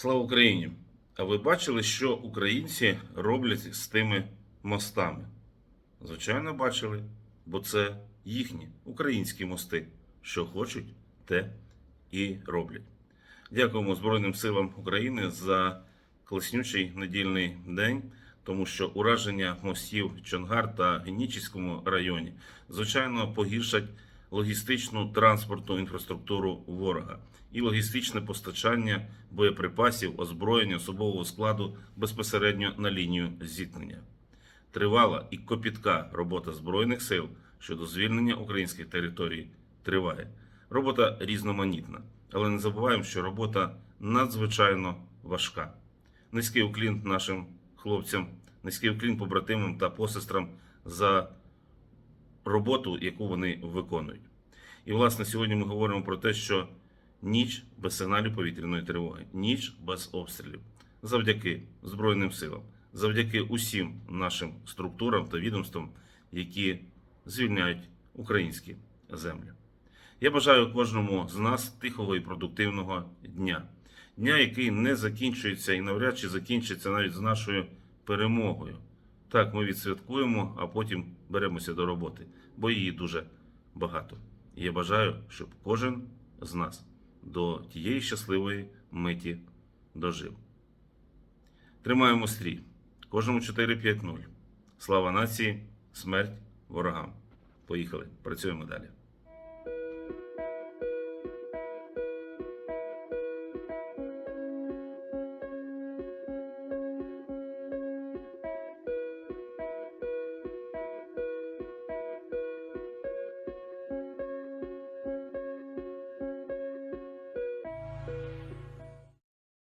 Слава Україні! А ви бачили, що українці роблять з тими мостами? Звичайно, бачили, бо це їхні українські мости. Що хочуть, те і роблять. Дякуємо Збройним силам України за класнючий недільний день, тому що ураження мостів Чонгар та Генічіському районі, звичайно, погіршать логістичну транспортну інфраструктуру ворога і логістичне постачання боєприпасів, озброєння особового складу безпосередньо на лінію зіткнення. Тривала і копітка робота збройних сил щодо звільнення українських територій триває. Робота різноманітна, але не забуваємо, що робота надзвичайно важка. Низький уклін нашим хлопцям, низький уклін побратимам та посестрам за роботу, яку вони виконують. І, власне, сьогодні ми говоримо про те, що ніч без сигналів повітряної тривоги, ніч без обстрілів, завдяки Збройним силам, завдяки усім нашим структурам та відомствам, які звільняють українські землі. Я бажаю кожному з нас тихого і продуктивного дня. Дня, який не закінчується і навряд чи закінчиться навіть з нашою перемогою. Так, ми відсвяткуємо, а потім беремося до роботи, бо її дуже багато. І я бажаю, щоб кожен з нас до тієї щасливої миті дожив. Тримаємо стрій. Кожному 4-5-0. Слава нації, смерть ворогам. Поїхали, працюємо далі.